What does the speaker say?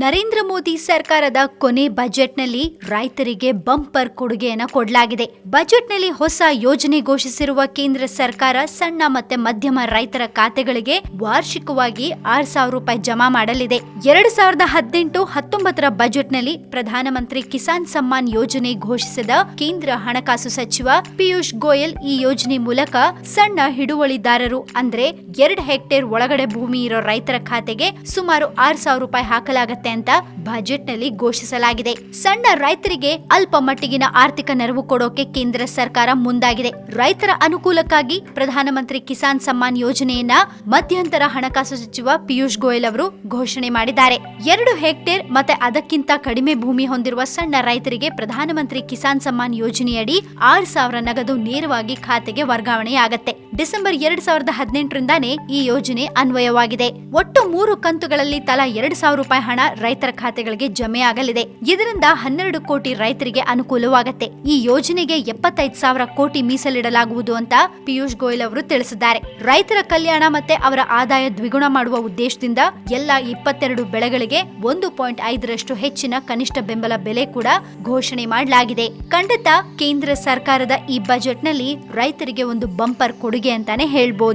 ನರೇಂದ್ರ ಮೋದಿ ಸರ್ಕಾರದ ಕೊನೆ ಬಜೆಟ್ನಲ್ಲಿ ರೈತರಿಗೆ ಬಂಪರ್ ಕೊಡುಗೆಯನ್ನ ಕೊಡಲಾಗಿದೆ. ಬಜೆಟ್ನಲ್ಲಿ ಹೊಸ ಯೋಜನೆ ಘೋಷಿಸಿರುವ ಕೇಂದ್ರ ಸರ್ಕಾರ ಸಣ್ಣ ಮತ್ತೆ ಮಧ್ಯಮ ರೈತರ ಖಾತೆಗಳಿಗೆ ವಾರ್ಷಿಕವಾಗಿ ಆರ್ ಸಾವಿರ ರೂಪಾಯಿ ಜಮಾ ಮಾಡಲಿದೆ. ಎರಡ್ ಸಾವಿರದ ಹದಿನೆಂಟು ಹತ್ತೊಂಬತ್ತರ ಬಜೆಟ್ನಲ್ಲಿ ಪ್ರಧಾನಮಂತ್ರಿ ಕಿಸಾನ್ ಸಮ್ಮಾನ್ ಯೋಜನೆ ಘೋಷಿಸಿದ ಕೇಂದ್ರ ಹಣಕಾಸು ಸಚಿವ ಪಿಯೂಷ್ ಗೋಯಲ್ ಈ ಯೋಜನೆ ಮೂಲಕ ಸಣ್ಣ ಹಿಡುವಳಿದಾರರು ಅಂದ್ರೆ ಎರಡು ಹೆಕ್ಟೇರ್ ಒಳಗಡೆ ಭೂಮಿ ಇರೋ ರೈತರ ಖಾತೆಗೆ ಸುಮಾರು ಆರ್ ಸಾವಿರ ರೂಪಾಯಿ ಹಾಕಲಾಗತ್ತೆ. ಅಂತ ಬಜೆಟ್ನಲ್ಲಿ ಘೋಷಿಸಲಾಗಿದೆ. ಸಣ್ಣ ರೈತರಿಗೆ ಅಲ್ಪ ಮಟ್ಟಿಗಿನ ಆರ್ಥಿಕ ನೆರವು ಕೊಡೋಕೆ ಕೇಂದ್ರ ಸರ್ಕಾರ ಮುಂದಾಗಿದೆ. ರೈತರ ಅನುಕೂಲಕ್ಕಾಗಿ ಪ್ರಧಾನಮಂತ್ರಿ ಕಿಸಾನ್ ಸಮ್ಮಾನ್ ಯೋಜನೆಯನ್ನ ಮಧ್ಯಂತರ ಹಣಕಾಸು ಸಚಿವ ಪಿಯೂಷ್ ಗೋಯಲ್ ಅವರು ಘೋಷಣೆ ಮಾಡಿದ್ದಾರೆ. ಎರಡು ಹೆಕ್ಟೇರ್ ಮತ್ತೆ ಅದಕ್ಕಿಂತ ಕಡಿಮೆ ಭೂಮಿ ಹೊಂದಿರುವ ಸಣ್ಣ ರೈತರಿಗೆ ಪ್ರಧಾನಮಂತ್ರಿ ಕಿಸಾನ್ ಸಮ್ಮಾನ್ ಯೋಜನೆಯಡಿ ಆರು ಸಾವಿರ ನಗದು ನೇರವಾಗಿ ಖಾತೆಗೆ ವರ್ಗಾವಣೆಯಾಗತ್ತೆ. ಡಿಸೆಂಬರ್ ಎರಡ್ ಸಾವಿರದ ಹದಿನೆಂಟರಿಂದಾನೇ ಈ ಯೋಜನೆ ಅನ್ವಯವಾಗಿದೆ. ಒಟ್ಟು ಮೂರು ಕಂತುಗಳಲ್ಲಿ ತಲಾ ಎರಡ್ ಸಾವಿರ ರೂಪಾಯಿ ಹಣ ರೈತರ ಖಾತೆಗಳಿಗೆ ಜಮೆ ಆಗಲಿದೆ. ಇದರಿಂದ ಹನ್ನೆರಡು ಕೋಟಿ ರೈತರಿಗೆ ಅನುಕೂಲವಾಗುತ್ತೆ. ಈ ಯೋಜನೆಗೆ ಎಪ್ಪತ್ತೈದು ಸಾವಿರ ಕೋಟಿ ಮೀಸಲಿಡಲಾಗುವುದು ಅಂತ ಪಿಯೂಷ್ ಗೋಯಲ್ ಅವರು ತಿಳಿಸಿದ್ದಾರೆ. ರೈತರ ಕಲ್ಯಾಣ ಮತ್ತೆ ಅವರ ಆದಾಯ ದ್ವಿಗುಣ ಮಾಡುವ ಉದ್ದೇಶದಿಂದ ಎಲ್ಲ ಇಪ್ಪತ್ತೆರಡು ಬೆಳೆಗಳಿಗೆ ಒಂದು ಪಾಯಿಂಟ್ ಐದರಷ್ಟು ಹೆಚ್ಚಿನ ಕನಿಷ್ಠ ಬೆಂಬಲ ಬೆಲೆ ಕೂಡ ಘೋಷಣೆ ಮಾಡಲಾಗಿದೆ. ಖಂಡಿತ ಕೇಂದ್ರ ಸರ್ಕಾರದ ಈ ಬಜೆಟ್ನಲ್ಲಿ ರೈತರಿಗೆ ಒಂದು ಬಂಪರ್ ಕೊಡುಗೆ ಅಂತಾನೆ ಹೇಳ್ಬೋದು.